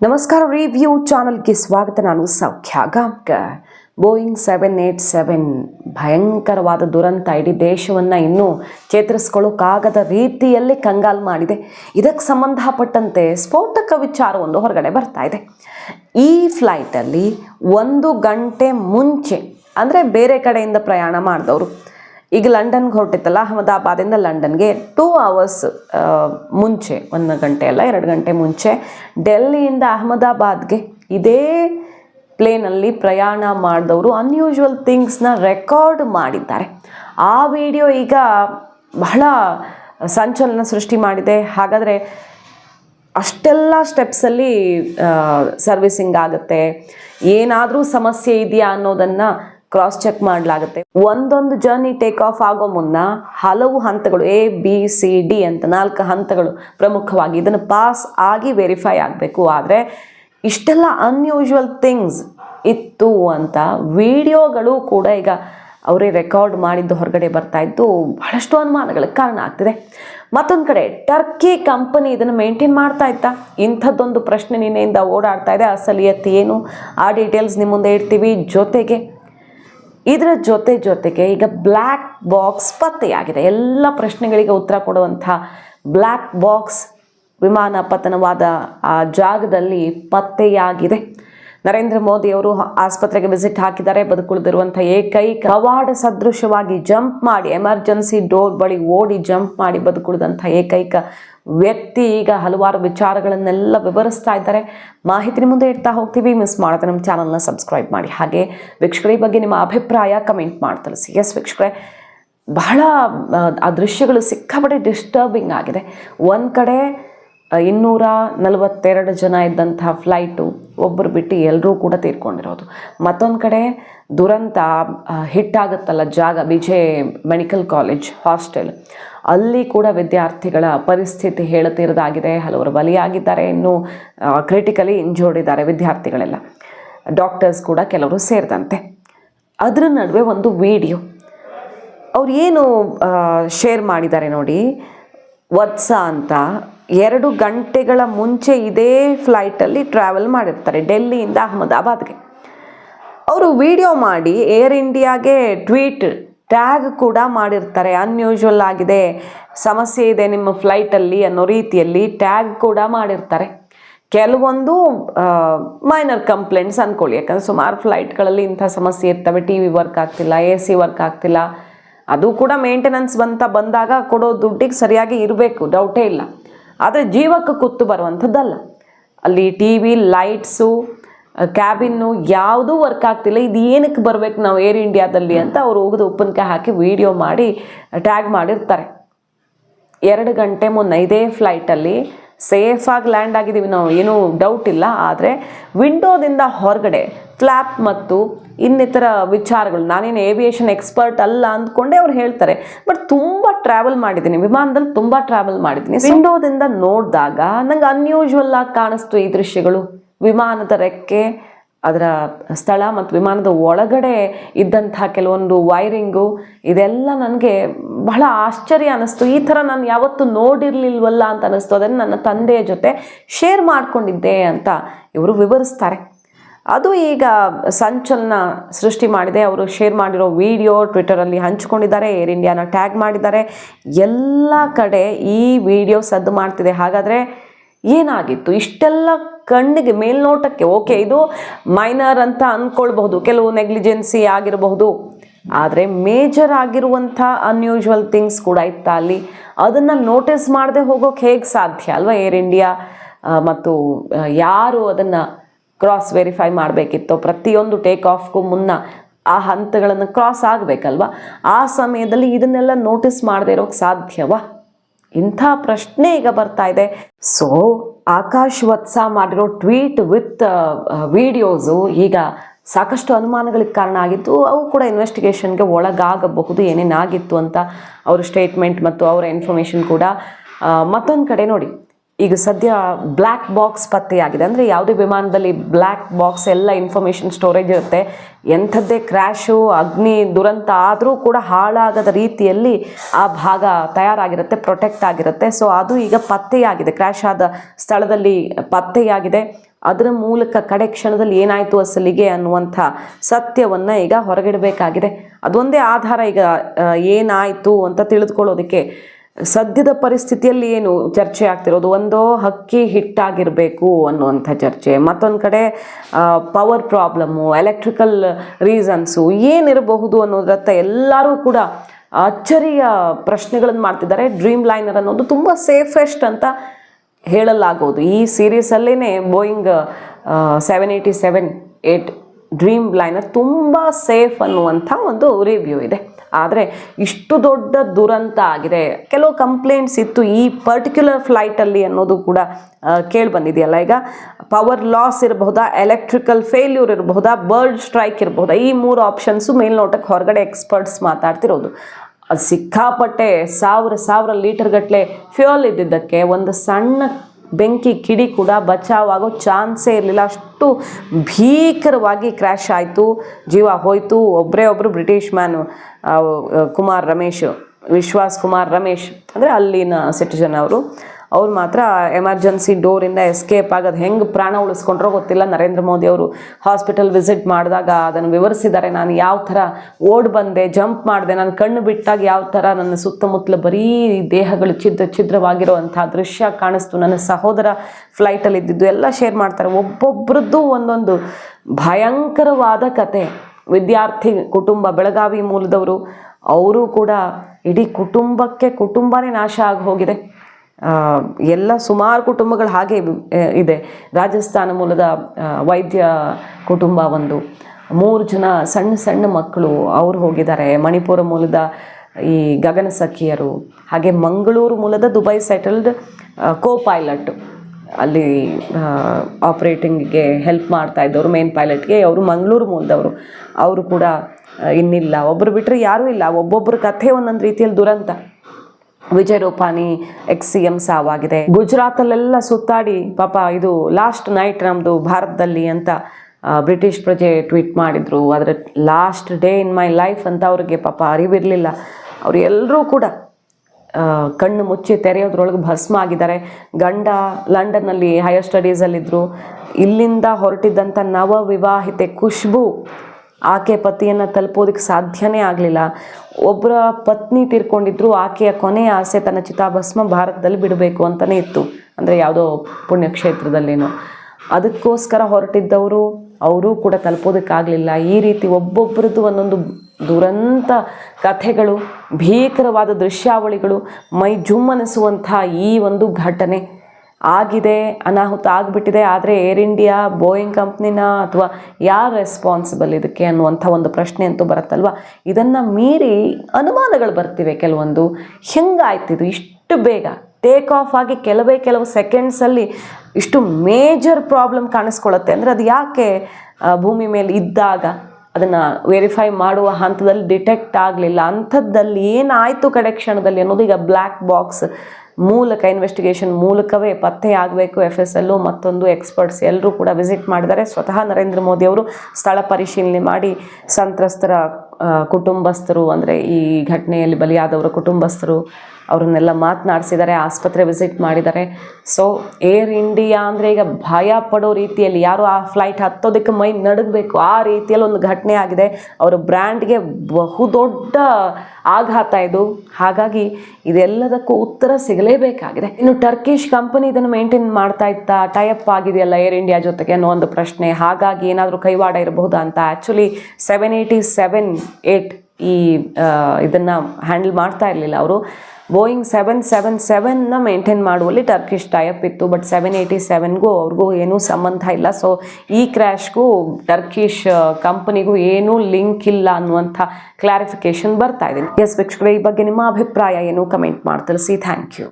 ನಮಸ್ಕಾರ ರಿವ್ಯೂ ಚಾನಲ್ಗೆ ಸ್ವಾಗತ. ನಾನು Saukhya Gamka Boeing seven eight seven ಭಯಂಕರವಾದ ದುರಂತ ಇಡೀ ದೇಶವನ್ನು ಇನ್ನೂ ಚೇತರಿಸ್ಕೊಳ್ಳೋಕ್ಕಾಗದ ರೀತಿಯಲ್ಲಿ ಕಂಗಾಲು ಮಾಡಿದೆ. ಇದಕ್ಕೆ ಸಂಬಂಧಪಟ್ಟಂತೆ ಸ್ಫೋಟಕ ವಿಚಾರವೊಂದು ಹೊರಗಡೆ ಬರ್ತಾ ಇದೆ. ಈ ಫ್ಲೈಟಲ್ಲಿ ಒಂದು ಗಂಟೆ ಮುಂಚೆ, ಅಂದರೆ ಬೇರೆ ಕಡೆಯಿಂದ ಪ್ರಯಾಣ ಮಾಡಿದವರು ಈಗ ಲಂಡನ್ಗೆ ಹೊರಟಿತ್ತಲ್ಲ, ಅಹಮದಾಬಾದಿಂದ ಲಂಡನ್ಗೆ ಟೂ ಅವರ್ಸ್ ಮುಂಚೆ, ಒಂದು ಗಂಟೆ ಅಲ್ಲ, ಎರಡು ಗಂಟೆ ಮುಂಚೆ ಡೆಲ್ಲಿಯಿಂದ ಅಹಮದಾಬಾದ್ಗೆ ಇದೇ ಪ್ಲೇನಲ್ಲಿ ಪ್ರಯಾಣ ಮಾಡಿದವರು ಅನ್ಯೂಶುವಲ್ ಥಿಂಗ್ಸ್ನ ರೆಕಾರ್ಡ್ ಮಾಡಿದ್ದಾರೆ. ಆ ವಿಡಿಯೋ ಈಗ ಬಹಳ ಸಂಚಲನ ಸೃಷ್ಟಿ ಮಾಡಿದೆ. ಹಾಗಾದರೆ ಅಷ್ಟೆಲ್ಲ ಸ್ಟೆಪ್ಸಲ್ಲಿ ಸರ್ವಿಸಿಂಗ್ ಆಗುತ್ತೆ. ಏನಾದರೂ ಸಮಸ್ಯೆ ಇದೆಯಾ ಅನ್ನೋದನ್ನು ಕ್ರಾಸ್ ಚೆಕ್ ಮಾಡಲಾಗುತ್ತೆ. ಒಂದೊಂದು ಜರ್ನಿ ಟೇಕ್ ಆಫ್ ಆಗೋ ಮುನ್ನ ಹಲವು ಹಂತಗಳು ಎ ಬಿ ಸಿ ಡಿ ಅಂತ ನಾಲ್ಕು ಹಂತಗಳು ಪ್ರಮುಖವಾಗಿ ಇದನ್ನು ಪಾಸ್ ಆಗಿ ವೆರಿಫೈ ಆಗಬೇಕು. ಆದರೆ ಇಷ್ಟೆಲ್ಲ ಅನ್ಯೂಶುವಲ್ ಥಿಂಗ್ಸ್ ಇತ್ತು ಅಂತ ವಿಡಿಯೋಗಳು ಕೂಡ ಈಗ ಅವರೇ ರೆಕಾರ್ಡ್ ಮಾಡಿದ್ದು ಹೊರಗಡೆ ಬರ್ತಾ ಇದ್ದು ಬಹಳಷ್ಟು ಅನುಮಾನಗಳಿಗೆ ಕಾರಣ ಆಗ್ತಿದೆ. ಮತ್ತೊಂದು ಕಡೆ ಟರ್ಕಿ ಕಂಪನಿ ಇದನ್ನು ಮೇಂಟೈನ್ ಮಾಡ್ತಾ ಇತ್ತಾ? ಇಂಥದ್ದೊಂದು ಪ್ರಶ್ನೆ ನಿನ್ನೆಯಿಂದ ಓಡಾಡ್ತಾ ಇದೆ. ಅಸಲಿಯತ್ ಏನು? ಆ ಡೀಟೇಲ್ಸ್ ನಿಮ್ಮ ಮುಂದೆ ಇಡ್ತೀವಿ. ಜೊತೆಗೆ ಇದರ ಜೊತೆ ಜೊತೆಗೆ ಈಗ ಬ್ಲ್ಯಾಕ್ ಬಾಕ್ಸ್ ಪತ್ತೆಯಾಗಿದೆ. ಎಲ್ಲ ಪ್ರಶ್ನೆಗಳಿಗೆ ಉತ್ತರ ಕೊಡುವಂಥ ಬ್ಲ್ಯಾಕ್ ಬಾಕ್ಸ್ ವಿಮಾನ ಪತನವಾದ ಆ ಜಾಗದಲ್ಲಿ ಪತ್ತೆಯಾಗಿದೆ. ನರೇಂದ್ರ ಮೋದಿ ಅವರು ಆಸ್ಪತ್ರೆಗೆ ವಿಸಿಟ್ ಹಾಕಿದ್ದಾರೆ. ಬದುಕುಳಿದಿರುವಂತಹ ಏಕೈಕ ಕವಾಡ ಸದೃಶವಾಗಿ ಜಂಪ್ ಮಾಡಿ ಎಮರ್ಜೆನ್ಸಿ ಡೋರ್ ಬಳಿ ಓಡಿ ಜಂಪ್ ಮಾಡಿ ಬದುಕುಳಿದಂತಹ ಏಕೈಕ ವ್ಯಕ್ತಿ ಈಗ ಹಲವಾರು ವಿಚಾರಗಳನ್ನೆಲ್ಲ ವಿವರಿಸ್ತಾ ಇದ್ದಾರೆ. ಮಾಹಿತಿ ಮುಂದೆ ಇಡ್ತಾ ಹೋಗ್ತೀವಿ. ಮಿಸ್ ಮಾಡದೆ ನಮ್ಮ ಚಾನಲ್ನ ಸಬ್ಸ್ಕ್ರೈಬ್ ಮಾಡಿ. ಹಾಗೆ ವೀಕ್ಷಕರ ಈ ಬಗ್ಗೆ ನಿಮ್ಮ ಅಭಿಪ್ರಾಯ ಕಮೆಂಟ್ ಮಾಡಿ ತಿಳಿಸಿ. ಎಸ್ ವೀಕ್ಷಕರೇ ಬಹಳ ಆ, ದೃಶ್ಯಗಳು ಸಿಕ್ಕಾಪಟ್ಟೆ ಡಿಸ್ಟರ್ಬಿಂಗ್ ಆಗಿದೆ. ಒಂದು ಕಡೆ ಇನ್ನೂರ ನಲವತ್ತೆರಡು ಜನ ಇದ್ದಂಥ ಫ್ಲೈಟು ಒಬ್ಬರು ಬಿಟ್ಟು ಎಲ್ಲರೂ ಕೂಡ ತೀರ್ಕೊಂಡಿರೋದು. ಮತ್ತೊಂದು ಕಡೆ ದುರಂತ ಹಿಟ್ ಹಿಟ್ಟಾಗುತ್ತಲ್ಲ ಜಾಗ ಜೆ ಮೆಡಿಕಲ್ ಕಾಲೇಜ್, ಹಾಸ್ಟೆಲ್. ಅಲ್ಲಿ ಕೂಡ ವಿದ್ಯಾರ್ಥಿಗಳ ಪರಿಸ್ಥಿತಿ ಹೇಳುತ್ತಿರೋದಾಗಿದೆ ಹಲವರು ಬಲಿಯಾಗಿದ್ದಾರೆ. ಇನ್ನೂ ಕ್ರಿಟಿಕಲಿ ಇಂಜೋರ್ಡ್ ಇದ್ದಾರೆ ವಿದ್ಯಾರ್ಥಿಗಳೆಲ್ಲ. ಡಾಕ್ಟರ್ಸ್ ಕೂಡ ಕೆಲವರು ಸೇರಿದಂತೆ. ಅದರ ನಡುವೆ ಒಂದು ವಿಡಿಯೋ ಅವ್ರು ಏನು ಶೇರ್ ಮಾಡಿದ್ದಾರೆ ನೋಡಿ. ವತ್ಸ ಅಂತ ಎರಡು ಗಂಟೆಗಳ ಮುಂಚೆ ಇದೇ ಫ್ಲೈಟಲ್ಲಿ ಟ್ರಾವೆಲ್ ಮಾಡಿರ್ತಾರೆ, ಡೆಲ್ಲಿಯಿಂದ ಅಹಮದಾಬಾದ್ಗೆ. ಅವರು ವಿಡಿಯೋ ಮಾಡಿ ಏರ್ ಇಂಡಿಯಾಗೆ ಟ್ವೀಟ್ ಟ್ಯಾಗ್ ಕೂಡ ಮಾಡಿರ್ತಾರೆ ಅನ್ಯೂಶುವಲ್ ಆಗಿದೆ, ಸಮಸ್ಯೆ ಇದೆ ನಿಮ್ಮ ಫ್ಲೈಟಲ್ಲಿ ಅನ್ನೋ ರೀತಿಯಲ್ಲಿ ಟ್ಯಾಗ್ ಕೂಡ ಮಾಡಿರ್ತಾರೆ. ಕೆಲವೊಂದು ಮೈನರ್ ಕಂಪ್ಲೇಂಟ್ಸ್ ಅಂದ್ಕೊಳ್ಳಿ ಯಾಕಂದರೆ ಸುಮಾರು ಫ್ಲೈಟ್ಗಳಲ್ಲಿ ಇಂಥ ಸಮಸ್ಯೆ ಇರ್ತವೆ ಟಿ ವಿ ವರ್ಕ್ ಆಗ್ತಿಲ್ಲ ಎ ಸಿ ವರ್ಕ್ ಆಗ್ತಿಲ್ಲ, ಅದು ಕೂಡ ಮೇಂಟೆನೆನ್ಸ್ ಬಂತ ಬಂದಾಗ ಕೊಡೋ ದುಡ್ಡಿಗೆ ಸರಿಯಾಗಿ ಇರಬೇಕು ಡೌಟೇ ಇಲ್ಲ. ಆದರೆ ಜೀವಕ್ಕೆ ಕುತ್ತು ಬರುವಂಥದ್ದಲ್ಲ. ಅಲ್ಲಿ ಟಿ ವಿ ಲೈಟ್ಸು ಕ್ಯಾಬಿನ್ನು ಯಾವುದೂ ವರ್ಕ್ ಆಗ್ತಿಲ್ಲ. ಇದು ಏನಕ್ಕೆ ಬರಬೇಕು ನಾವು ಏರ್ ಇಂಡಿಯಾದಲ್ಲಿ ಅಂತ ಅವರು ಹೋಗೋದು ಉಪ್ಪಿನಕಾಯಿ ಹಾಕಿ ವಿಡಿಯೋ ಮಾಡಿ ಟ್ಯಾಗ್ ಮಾಡಿರ್ತಾರೆ. ಎರಡು ಗಂಟೆ ಮುನ್ನ ಇದೇ ಫ್ಲೈಟಲ್ಲಿ ಸೇಫಾಗಿ ಲ್ಯಾಂಡ್ ಆಗಿದ್ದೀವಿ ನಾವು, ಏನೂ ಡೌಟ್ ಇಲ್ಲ. ಆದರೆ ವಿಂಡೋದಿಂದ ಹೊರಗಡೆ ಫ್ಲ್ಯಾಪ್ ಮತ್ತು ಇನ್ನಿತರ ವಿಚಾರಗಳು, ನಾನೇನು ಏವಿಯೇಷನ್ ಎಕ್ಸ್ಪರ್ಟ್ ಅಲ್ಲ ಅಂದ್ಕೊಂಡೆ ಅವ್ರು ಹೇಳ್ತಾರೆ. ಬಟ್ ತುಂಬ ಟ್ರಾವೆಲ್ ಮಾಡಿದ್ದೀನಿ, ವಿಮಾನದಲ್ಲಿ ತುಂಬ ಟ್ರಾವೆಲ್ ಮಾಡಿದ್ದೀನಿ. ವಿಂಡೋದಿಂದ ನೋಡಿದಾಗ ನಂಗೆ ಅನ್ಯೂಶುವಲ್ ಆಗಿ ಕಾಣಿಸ್ತು ಈ ದೃಶ್ಯಗಳು. ವಿಮಾನದ ರೆಕ್ಕೆ ಅದರ ಸ್ಥಳ ಮತ್ತು ವಿಮಾನದ ಒಳಗಡೆ ಇದ್ದಂಥ ಕೆಲವೊಂದು ವೈರಿಂಗು, ಇದೆಲ್ಲ ನನಗೆ ಬಹಳ ಆಶ್ಚರ್ಯ ಅನ್ನಿಸ್ತು. ಈ ಥರ ನಾನು ಯಾವತ್ತೂ ನೋಡಿರಲಿಲ್ವಲ್ಲ ಅಂತ ಅನ್ನಿಸ್ತು. ಅದನ್ನು ನನ್ನ ತಂದೆಯ ಜೊತೆ ಶೇರ್ ಮಾಡಿಕೊಂಡಿದ್ದೆ ಅಂತ ಇವರು ವಿವರಿಸ್ತಾರೆ. ಅದು ಈಗ ಸಂಚಲನ ಸೃಷ್ಟಿ ಮಾಡಿದೆ. ಅವರು ಶೇರ್ ಮಾಡಿರೋ ವಿಡಿಯೋ ಟ್ವಿಟರಲ್ಲಿ ಹಂಚಿಕೊಂಡಿದ್ದಾರೆ, ಏರ್ ಇಂಡಿಯಾನ ಟ್ಯಾಗ್ ಮಾಡಿದ್ದಾರೆ. ಎಲ್ಲ ಕಡೆ ಈ ವಿಡಿಯೋ ಸದ್ದು ಮಾಡ್ತಿದೆ. ಹಾಗಾದರೆ ಏನಾಗಿತ್ತು? ಇಷ್ಟೆಲ್ಲ ಕಣ್ಣಿಗೆ ಮೇಲ್ನೋಟಕ್ಕೆ, ಓಕೆ, ಇದು ಮೈನರ್ ಅಂತ ಅಂದ್ಕೊಳ್ಬಹುದು ಕೆಲವು ನೆಗ್ಲಿಜೆನ್ಸಿ ಆಗಿರಬಹುದು. ಆದರೆ ಮೇಜರ್ ಆಗಿರುವಂಥ ಅನ್ಯೂಶುವಲ್ ಥಿಂಗ್ಸ್ ಕೂಡ ಇತ್ತ ಅಲ್ಲಿ. ಅದನ್ನು ನೋಟಿಸ್ ಮಾಡದೆ ಹೋಗೋಕೆ ಹೇಗೆ ಸಾಧ್ಯ ಅಲ್ವಾ ಏರ್ ಇಂಡಿಯಾ ಮತ್ತು ಯಾರು ಅದನ್ನು ಕ್ರಾಸ್ ವೆರಿಫೈ ಮಾಡಬೇಕಿತ್ತೋ ಪ್ರತಿಯೊಂದು ಟೇಕ್ ಆಫ್ಗೂ ಮುನ್ನ ಆ ಹಂತಗಳನ್ನು ಕ್ರಾಸ್ ಆಗಬೇಕಲ್ವಾ? ಆ ಸಮಯದಲ್ಲಿ ಇದನ್ನೆಲ್ಲ ನೋಟಿಸ್ ಮಾಡದೇ ಇರೋಕ್ಕೆ ಸಾಧ್ಯವಾ? ಇಂಥ ಪ್ರಶ್ನೆ ಈಗ ಬರ್ತಾ ಇದೆ. ಸೊ ಆಕಾಶ್ ವತ್ಸ ಮಾಡಿರೋ ಟ್ವೀಟ್ ವಿತ್ ವಿಡಿಯೋಸು ಈಗ ಸಾಕಷ್ಟು ಅನುಮಾನಗಳಿಗೆ ಕಾರಣ ಆಗಿತ್ತು ಅವು ಕೂಡ ಇನ್ವೆಸ್ಟಿಗೇಷನ್ಗೆ ಒಳಗಾಗಬಹುದು, ಏನೇನಾಗಿತ್ತು ಅಂತ ಅವರ ಸ್ಟೇಟ್ಮೆಂಟ್ ಮತ್ತು ಅವರ ಇನ್ಫಾರ್ಮೇಷನ್ ಕೂಡ ಮತ್ತೊಂದು ಕಡೆ ನೋಡಿ. ಈಗ ಸದ್ಯ ಬ್ಲ್ಯಾಕ್ ಬಾಕ್ಸ್ ಪತ್ತೆಯಾಗಿದೆ. ಅಂದರೆ ಯಾವುದೇ ವಿಮಾನದಲ್ಲಿ ಬ್ಲ್ಯಾಕ್ ಬಾಕ್ಸ್ ಎಲ್ಲ ಇನ್ಫಾರ್ಮೇಷನ್ ಸ್ಟೋರೇಜ್ ಇರುತ್ತೆ. ಎಂಥದ್ದೇ ಕ್ರ್ಯಾಶು ಅಗ್ನಿ, ದುರಂತ ಆದರೂ ಕೂಡ ಹಾಳಾಗದ ರೀತಿಯಲ್ಲಿ ಆ ಭಾಗ ತಯಾರಾಗಿರುತ್ತೆ ಪ್ರೊಟೆಕ್ಟ್ ಆಗಿರುತ್ತೆ. ಸೊ ಅದು ಈಗ ಪತ್ತೆಯಾಗಿದೆ. ಕ್ರ್ಯಾಶ್ ಆದ ಸ್ಥಳದಲ್ಲಿ ಪತ್ತೆಯಾಗಿದೆ. ಅದರ ಮೂಲಕ ಕಡೆ ಕ್ಷಣದಲ್ಲಿ ಏನಾಯಿತು ಅಸಲಿಗೆ ಅನ್ನುವಂಥ ಸತ್ಯವನ್ನು ಈಗ ಹೊರಗಿಡಬೇಕಾಗಿದೆ. ಅದೊಂದೇ ಆಧಾರ ಈಗ ಏನಾಯಿತು ಅಂತ ತಿಳಿದುಕೊಳ್ಳೋದಕ್ಕೆ ಸದ್ಯದ ಪರಿಸ್ಥಿತಿಯಲ್ಲಿ ಏನು ಚರ್ಚೆ ಆಗ್ತಿರೋದು? ಒಂದೋ ಹಕ್ಕಿ ಹಿಟ್ಟಾಗಿರಬೇಕು ಅನ್ನುವಂಥ ಚರ್ಚೆ. ಮತ್ತೊಂದು ಕಡೆ ಪವರ್ ಪ್ರಾಬ್ಲಮ್ಮು ಎಲೆಕ್ಟ್ರಿಕಲ್ ರೀಸನ್ಸು ಏನಿರಬಹುದು ಅನ್ನೋದ್ರತ್ತ ಎಲ್ಲರೂ ಕೂಡ ಅಚ್ಚರಿಯ ಪ್ರಶ್ನೆಗಳನ್ನು ಮಾಡ್ತಿದ್ದಾರೆ. ಡ್ರೀಮ್ ಲೈನರ್ ಅನ್ನೋದು ತುಂಬ ಸೇಫೆಸ್ಟ್ ಅಂತ ಹೇಳಲಾಗೋದು. ಈ ಸೀರೀಸಲ್ಲೇ Boeing seven eighty seven eight Dreamliner ತುಂಬ ಸೇಫ್ ಅನ್ನುವಂಥ ಒಂದು ರಿವ್ಯೂ ಇದೆ. ಆದರೆ ಇಷ್ಟು ದೊಡ್ಡ ದುರಂತ ಆಗಿದೆ. ಕೆಲವು ಕಂಪ್ಲೇಂಟ್ಸ್ ಇತ್ತು ಈ ಪರ್ಟಿಕ್ಯುಲರ್ ಫ್ಲೈಟಲ್ಲಿ ಅನ್ನೋದು ಕೂಡ ಕೇಳಿ ಬಂದಿದೆಯಲ್ಲ. ಈಗ ಪವರ್ ಲಾಸ್ ಇರಬಹುದಾ ಎಲೆಕ್ಟ್ರಿಕಲ್ ಫೇಲ್ಯೂರ್ ಇರಬಹುದಾ ಬರ್ಡ್ ಸ್ಟ್ರೈಕ್ ಇರಬಹುದಾ, ಈ ಮೂರು ಆಪ್ಷನ್ಸು ಮೇಲ್ನೋಟಕ್ಕೆ ಹೊರಗಡೆ ಎಕ್ಸ್ಪರ್ಟ್ಸ್ ಮಾತಾಡ್ತಿರೋದು. ಸಿಕ್ಕಾಪಟ್ಟೆ ಸಾವಿರ ಸಾವಿರ ಲೀಟರ್ಗಟ್ಟಲೆ ಫ್ಯೂಯಲ್ ಇದ್ದಿದ್ದಕ್ಕೆ ಒಂದು ಸಣ್ಣ ಬೆಂಕಿ ಕಿಡಿ ಕೂಡ ಬಚಾವಾಗೋ ಚಾನ್ಸೇ ಇರಲಿಲ್ಲ. ಅಷ್ಟು ಭೀಕರವಾಗಿ ಕ್ರ್ಯಾಶ್ ಆಯಿತು. ಜೀವ ಹೋಯಿತು. ಒಬ್ಬರೇ ಒಬ್ಬರು ಬ್ರಿಟಿಷ್ ಮ್ಯಾನು ಕುಮಾರ್ ರಮೇಶ್, ವಿಶ್ವಾಸ್ ಕುಮಾರ್ ರಮೇಶ್, ಅಂದರೆ ಅಲ್ಲಿನ ಸಿಟಿಜನ್ ಅವರು. ಅವ್ರು ಮಾತ್ರ ಎಮರ್ಜೆನ್ಸಿ ಡೋರಿಂದ ಎಸ್ಕೇಪ್ ಆಗೋದು ಹೆಂಗೆ ಪ್ರಾಣ ಉಳಿಸ್ಕೊಂಡ್ರೋ ಗೊತ್ತಿಲ್ಲ. ನರೇಂದ್ರ ಮೋದಿ ಅವರು ಹಾಸ್ಪಿಟಲ್ ವಿಸಿಟ್ ಮಾಡಿದಾಗ ಅದನ್ನು ವಿವರಿಸಿದ್ದಾರೆ. ನಾನು ಯಾವ ಥರ ಓಡ್ ಬಂದೆ ಜಂಪ್ ಮಾಡಿದೆ, ನಾನು ಕಣ್ಣು ಬಿಟ್ಟಾಗ ಯಾವ ಥರ ನನ್ನ ಸುತ್ತಮುತ್ತಲ ಬರೀ ದೇಹಗಳು ಛಿದ್ರ ಛಿದ್ರವಾಗಿರುವಂಥ ದೃಶ್ಯ ಕಾಣಿಸ್ತು. ನನ್ನ ಸಹೋದರ ಫ್ಲೈಟಲ್ಲಿ ಇದ್ದಿದ್ದು ಎಲ್ಲ ಶೇರ್ ಮಾಡ್ತಾರೆ. ಒಬ್ಬೊಬ್ರದ್ದು ಒಂದೊಂದು ಭಯಂಕರವಾದ ಕತೆ. ವಿದ್ಯಾರ್ಥಿ ಕುಟುಂಬ, ಬೆಳಗಾವಿ ಮೂಲದವರು, ಅವರು ಕೂಡ ಇಡೀ ಕುಟುಂಬಕ್ಕೆ ಕುಟುಂಬನೇ ನಾಶ ಆಗಿ ಹೋಗಿದೆ. ಎಲ್ಲ ಸುಮಾರು ಕುಟುಂಬಗಳು ಹಾಗೆ ಇದೆ. ರಾಜಸ್ಥಾನ ಮೂಲದ ವೈದ್ಯ ಕುಟುಂಬ ಒಂದು. ಮೂರು ಜನ ಸಣ್ಣ ಸಣ್ಣ ಮಕ್ಕಳು ಅವರು ಹೋಗಿದ್ದಾರೆ. ಮಣಿಪುರ ಮೂಲದ ಈ ಗಗನ ಸಖಿಯರು, ಹಾಗೆ ಮಂಗಳೂರು ಮೂಲದ ದುಬೈ ಸೆಟಲ್ಡ್ ಕೋ ಪೈಲಟ್ ಅಲ್ಲಿ ಆಪ್ರೇಟಿಂಗ್ಗೆ ಹೆಲ್ಪ್ ಮಾಡ್ತಾ ಇದ್ದವರು ಮೇನ್ ಪೈಲಟ್ಗೆ ಅವರು ಮಂಗಳೂರು ಮೂಲದವರು. ಅವರು ಕೂಡ ಇನ್ನಿಲ್ಲ. ಒಬ್ಬರು ಬಿಟ್ಟರೆ ಯಾರೂ ಇಲ್ಲ. ಒಬ್ಬೊಬ್ಬರ ಕಥೆ ಒಂದೊಂದು ರೀತಿಯಲ್ಲಿ ದುರಂತ. Vijay Rupani ex C M ಸಾವಾಗಿದೆ ಗುಜರಾತಲ್ಲೆಲ್ಲ ಸುತ್ತಾಡಿ ಪಾಪ ಇದು ಲಾಸ್ಟ್ ನೈಟ್ ನಮ್ಮದು ಭಾರತದಲ್ಲಿ ಅಂತ ಬ್ರಿಟಿಷ್ ಪ್ರಜೆ ಟ್ವೀಟ್ ಮಾಡಿದ್ರು. ಅದರ last day in my life ಅಂತ ಅವ್ರಿಗೆ ಪಾಪ ಅರಿವಿರಲಿಲ್ಲ. ಅವರು ಎಲ್ಲರೂ ಕೂಡ ಕಣ್ಣು ಮುಚ್ಚಿ ತೆರೆಯೋದ್ರೊಳಗೆ ಭಸ್ಮ ಆಗಿದ್ದಾರೆ. ಗಂಡ ಲಂಡನ್ನಲ್ಲಿ ಹೈಯರ್ ಸ್ಟಡೀಸಲ್ಲಿದ್ದರು ಇಲ್ಲಿಂದ ಹೊರಟಿದ್ದಂಥ ನವ ವಿವಾಹಿತೆ ಖುಷ್ಬು ಆಕೆ ಪತಿಯನ್ನು ತಲುಪೋದಕ್ಕೆ ಸಾಧ್ಯನೇ ಆಗಲಿಲ್ಲ. ಒಬ್ಬರ ಪತ್ನಿ ತೀರ್ಕೊಂಡಿದ್ರು, ಆಕೆಯ ಕೊನೆಯ ಆಸೆ ತನ್ನ ಚಿತಾಭಸ್ಮ ಭಾರತದಲ್ಲಿ ಬಿಡಬೇಕು ಅಂತಲೇ ಇತ್ತು. ಅಂದರೆ ಯಾವುದೋ ಪುಣ್ಯಕ್ಷೇತ್ರದಲ್ಲೇನೋ. ಅದಕ್ಕೋಸ್ಕರ ಹೊರಟಿದ್ದವರು, ಅವರೂ ಕೂಡ ತಲುಪೋದಕ್ಕಾಗಲಿಲ್ಲ ಈ ರೀತಿ ಒಬ್ಬೊಬ್ಬರದ್ದು ಒಂದೊಂದು ದುರಂತ ಕಥೆಗಳು, ಭೀಕರವಾದ ದೃಶ್ಯಾವಳಿಗಳು ಮೈ ಜುಮ್ಮನಿಸುವಂಥ ಈ ಒಂದು ಘಟನೆ ಆಗಿದೆ, ಅನಾಹುತ ಆಗಿಬಿಟ್ಟಿದೆ. ಆದರೆ ಏರ್ ಇಂಡಿಯಾ, ಬೋಯಿಂಗ್ ಕಂಪ್ನಿನ ಅಥವಾ ಯಾರು ರೆಸ್ಪಾನ್ಸಿಬಲ್ ಇದಕ್ಕೆ ಅನ್ನುವಂಥ ಒಂದು ಪ್ರಶ್ನೆ ಅಂತೂ ಬರುತ್ತಲ್ವ? ಇದನ್ನು ಮೀರಿ ಅನುಮಾನಗಳು ಬರ್ತಿವೆ ಕೆಲವೊಂದು. ಹೆಂಗಾಯ್ತಿದು ಇಷ್ಟು ಬೇಗ? ಟೇಕ್ ಆಫ್ ಆಗಿ ಕೆಲವೇ ಕೆಲವು ಸೆಕೆಂಡ್ಸಲ್ಲಿ ಇಷ್ಟು ಮೇಜರ್ ಪ್ರಾಬ್ಲಮ್ ಕಾಣಿಸ್ಕೊಳ್ಳುತ್ತೆ. ಅಂದರೆ ಅದು ಯಾಕೆ ಭೂಮಿ ಮೇಲೆ ಇದ್ದಾಗ ಅದನ್ನು ವೆರಿಫೈ ಮಾಡುವ ಹಂತದಲ್ಲಿ ಡಿಟೆಕ್ಟ್ ಆಗಲಿಲ್ಲ? ಅಂಥದ್ದಲ್ಲಿ ಏನಾಯಿತು ಕಡೆ ಕ್ಷಣದಲ್ಲಿ ಅನ್ನೋದು ಈಗ ಬ್ಲ್ಯಾಕ್ ಬಾಕ್ಸ್ ಮೂಲಕ ಇನ್ವೆಸ್ಟಿಗೇಷನ್ ಮೂಲಕವೇ ಪತ್ತೆ ಆಗಬೇಕು ಎಫ್ ಎಸ್ ಎಲ್ಲು ಮತ್ತೊಂದು ಎಕ್ಸ್ಪರ್ಟ್ಸ್ ಎಲ್ಲರೂ ಕೂಡ ವಿಸಿಟ್ ಮಾಡಿದ್ದಾರೆ. ಸ್ವತಃ ನರೇಂದ್ರ ಮೋದಿ ಅವರು ಸ್ಥಳ ಪರಿಶೀಲನೆ ಮಾಡಿ ಸಂತ್ರಸ್ತರ ಕುಟುಂಬಸ್ಥರು ಅಂದರೆ ಈ ಘಟನೆಯಲ್ಲಿ ಬಲಿಯಾದವರ ಕುಟುಂಬಸ್ಥರು ಅವ್ರನ್ನೆಲ್ಲ ಮಾತನಾಡಿಸಿದ್ದಾರೆ, ಆಸ್ಪತ್ರೆ ವಿಸಿಟ್ ಮಾಡಿದ್ದಾರೆ. ಸೊ ಏರ್ ಇಂಡಿಯಾ ಅಂದರೆ ಈಗ ಭಯ ಪಡೋ ರೀತಿಯಲ್ಲಿ ಯಾರು ಆ ಫ್ಲೈಟ್ ಹತ್ತೋದಕ್ಕೆ ಮೈ ನಡಗಬೇಕು. ಆ ರೀತಿಯಲ್ಲಿ ಒಂದು ಘಟನೆ ಆಗಿದೆ. ಅವರ ಬ್ರ್ಯಾಂಡ್ಗೆ ಬಹುದೊಡ್ಡ ಆಘಾತ ಇದು. ಹಾಗಾಗಿ ಇದೆಲ್ಲದಕ್ಕೂ ಉತ್ತರ ಸಿಗಲೇಬೇಕಾಗಿದೆ. ಇನ್ನು ಟರ್ಕಿಶ್ ಕಂಪನಿ ಇದನ್ನು ಮೇಂಟೈನ್ ಮಾಡ್ತಾ ಇತ್ತ? ಟೈಅಪ್ ಆಗಿದೆಯಲ್ಲ ಏರ್ ಇಂಡಿಯಾ ಜೊತೆಗೆ ಅನ್ನೋ ಒಂದು ಪ್ರಶ್ನೆ. ಹಾಗಾಗಿ ಏನಾದರೂ ಕೈವಾಡ ಇರಬಹುದಾ ಅಂತ? Actually seven eighty seven eight ಈ ಇದನ್ನು ಹ್ಯಾಂಡಲ್ ಮಾಡ್ತಾ ಇರಲಿಲ್ಲ. ಅವರು ಬೋಯಿಂಗ್ ಸೆವೆನ್ ಸೆವೆನ್ ಸೆವೆನ್ನ ಮೇಂಟೈನ್ ಮಾಡುವಲ್ಲಿ ಟರ್ಕಿಶ್ ಟೈಅಪ್ ಇತ್ತು ಬಟ್ ಸೆವೆನ್ ಏಯ್ಟಿ ಸೆವೆನ್ಗೂ ಅವ್ರಿಗೂ ಏನೂ ಸಂಬಂಧ ಇಲ್ಲ. ಸೊ ಈ ಕ್ರ್ಯಾಶ್ಗೂ ಟರ್ಕಿಶ್ ಕಂಪನಿಗೂ ಏನೂ ಲಿಂಕ್ ಇಲ್ಲ ಅನ್ನುವಂಥ ಕ್ಲಾರಿಫಿಕೇಶನ್ ಬರ್ತಾ ಇದೆ. ಎಸ್ ವೀಕ್ಷಕರೇ, ಈ ಬಗ್ಗೆ ನಿಮ್ಮ ಅಭಿಪ್ರಾಯ ಏನು? ಕಮೆಂಟ್ ಮಾಡಿ ತಿಳಿಸಿ. Thank you